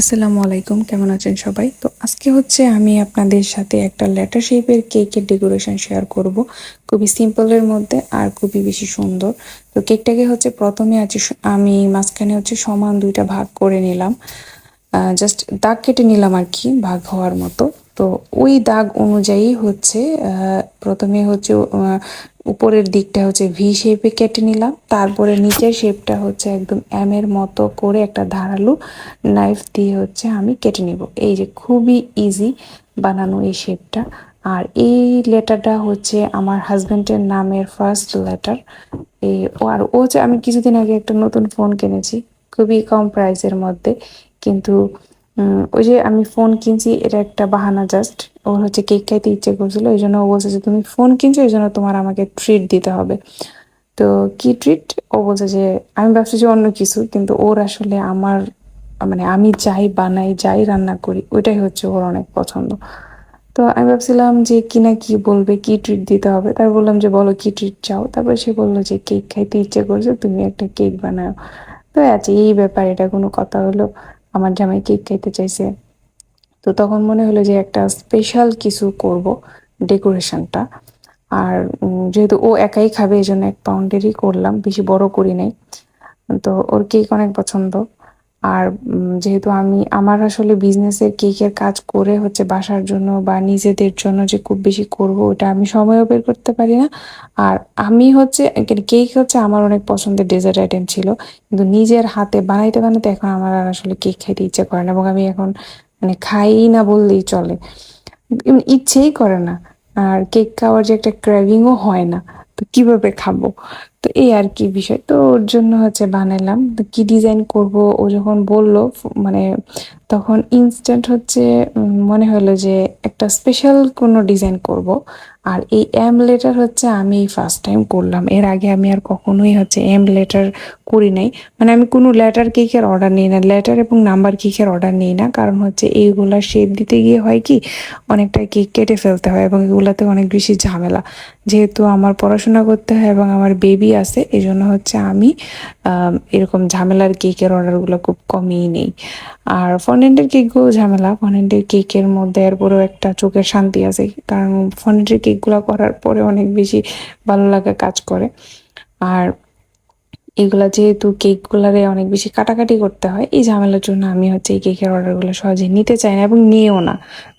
আসসালামু আলাইকুম, কেমন আছেন সবাই? তো আজকে হচ্ছে আমি আপনাদের সাথে একটা লেটার শেপের কেকের ডেকোরেশন শেয়ার করব। খুবই সিম্পলের মধ্যে আর খুবই বেশি সুন্দর। তো কেকটাকে হচ্ছে প্রথমে আছে আমি মাঝখানে হচ্ছে সমান দুইটা ভাগ করে নিলাম। জাস্ট দাগ কেটে নিলাম আর কি, ভাগ হওয়ার মতো। তো ওই দাগ অনুযায়ী হচ্ছে প্রথমে হচ্ছে উপরের দিকটা হচ্ছে ভি শেপে কেটে নিলাম। তারপরে নিচের শেপটা হচ্ছে একদম এম এর মতো করে একটা ধারালো নাইফ দিয়ে হচ্ছে আমি কেটে নিব। এই যে খুবই ইজি বানানো এই শেপটা আর এই লেটারটা হচ্ছে আমার হাজব্যান্ডের নামের ফার্স্ট লেটার এই আর ও হচ্ছে আমি কিছুদিন আগে একটা নতুন ফোন কিনেছি, খুবই কম প্রাইসের মধ্যে। কিন্তু ওই যে আমি ফোন কিনছি, এটা একটা বাহানা জাস্ট ওর হচ্ছে কেক খাইতে ইচ্ছে করছিল, ওই জন্য ও বলছে যে, তুমি ফোন কিনছো ওই জন্য তোমার আমাকে ট্রিট দিতে হবে। তো কি ট্রিট ও বলছে যে, আমি ভাবছি যে অন্য কিছু, কিন্তু ওর আসলে আমার মানে আমি যাই বানাই, যাই রান্না করি, ওইটাই হচ্ছে ওর অনেক পছন্দ। তো আমি ভাবছিলাম যে, কি না কি বলবে, কি ট্রিট দিতে হবে? তার বললাম যে, বলো কি ট্রিট চাও? তারপর সে বলল যে কেক খাইতে ইচ্ছে করছে, তুমি একটা কেক বানাও। তো আছে এই ব্যাপার, এটা কোনো কথা হলো। আমার জামাই কেক খাইতে চাইছে। তো তখন মনে হলো যে একটা স্পেশাল কিছু করব ডেকোরেশনটা আর যেহেতু ও একাই খাবে এই জন্য এক পাউন্ডেরই করলাম, বেশি বড় করি নাই। তো ওর কেক অনেক পছন্দ। আর যেহেতু আমি, আমার আসলে বিজনেসের কেকের কাজ করে হচ্ছে বাসার জন্য বা নিজেদের জন্য যে খুব বেশি করব, ওটা আমি সময়ও বের করতে পারি না। আর আমি হচ্ছে কেক হচ্ছে আমার অনেক পছন্দের ডেজার্ট আইটেম ছিল, কিন্তু নিজের হাতে বানাইতে বানাইতে এখন আমার আর আসলে কেক খাইতে ইচ্ছে করে না এবং আমি এখন মানে খাই না বললেই চলে। ইচ্ছেই করে না। আর কেক খাওয়ার যে একটা ক্র্যাভিংও হয় না। তো কীভাবে খাব? তো এই আর কি বিষয়। তো ওর জন্য হচ্ছে বানালাম। তো কি ডিজাইন করব? ও যখন বলল মানে তখন ইনস্ট্যান্ট হচ্ছে মনে হলো যে একটা স্পেশাল কোনো ডিজাইন করব। আর এই এম লেটার হচ্ছে আমি ফার্স্ট টাইম করলাম। এর আগে আমি আর কখনোই হচ্ছে এম লেটার করি নাই। মানে আমি কোনো লেটার কেকের অর্ডার নিই না। লেটার এবং নাম্বার কেকের অর্ডার নিই না। কারণ হচ্ছে এইগুলার শেপ দিতে গিয়ে হয় কি, অনেকটা কেক কেটে ফেলতে হয় এবং এগুলাতে অনেক বেশি ঝামেলা। যেহেতু আমার পড়াশোনা করতে হয় এবং আমার বেবি আছে এই জন্য হচ্ছে আমি এরকম ঝামেলার কেকের অর্ডারগুলো খুব কমই নেই। আর ফনেন্টের কেকগুলো ঝামেলা ফনেন্টের কেকের মধ্যে এরপরেও একটা চোখের শান্তি আছে, কারণ ফনেন্টের কেকগুলো করার পরে অনেক বেশি ভালো লাগা কাজ করে। আর এগুলা যেহেতু কেকগুলারে অনেক বেশি কাটাকাটি করতে হয়, এই ঝামেলার জন্য আমি হচ্ছে এই কেকের অর্ডারগুলো সহজে নিতে চাই না এবং নিয়েও না।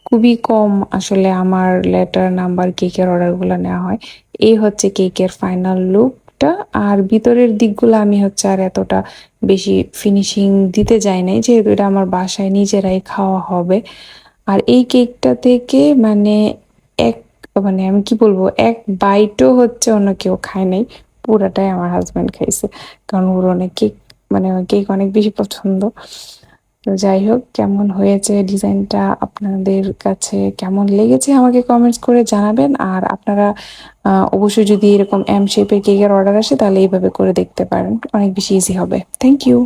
খুবই কম আসলে আমার লেটার নাম্বার কেকের অর্ডারগুলো নেওয়া হয়। এই হচ্ছে কেকের ফাইনাল লুকটা আর ভিতরের দিকগুলো আমি হচ্ছে আর এতটা বেশি ফিনিশিং দিতে যাই নাই, যেহেতু এটা আমার বাসায় নিজেরাই খাওয়া হবে। আর এই কেকটা থেকে মানে এক মানে আমি কি বলব, এক বাইটও হচ্ছে অন্য কেউ খায় নাই। পুরাটাই আমার হাজব্যান্ড খাইছে। কারণ ওর অনেক কেক মানে কেক অনেক বেশি পছন্দ। তো যাই হোক, কেমন হয়েছে ডিজাইনটা আপনাদের কাছে? কেমন লেগেছে আমাকে কমেন্টস করে জানাবেন। আর আপনারা অবশ্যই যদি এরকম এম শেপের কেকের অর্ডার আসে, তাহলে এইভাবে করে দেখতে পারেন। অনেক বেশি ইজি হবে। Thank you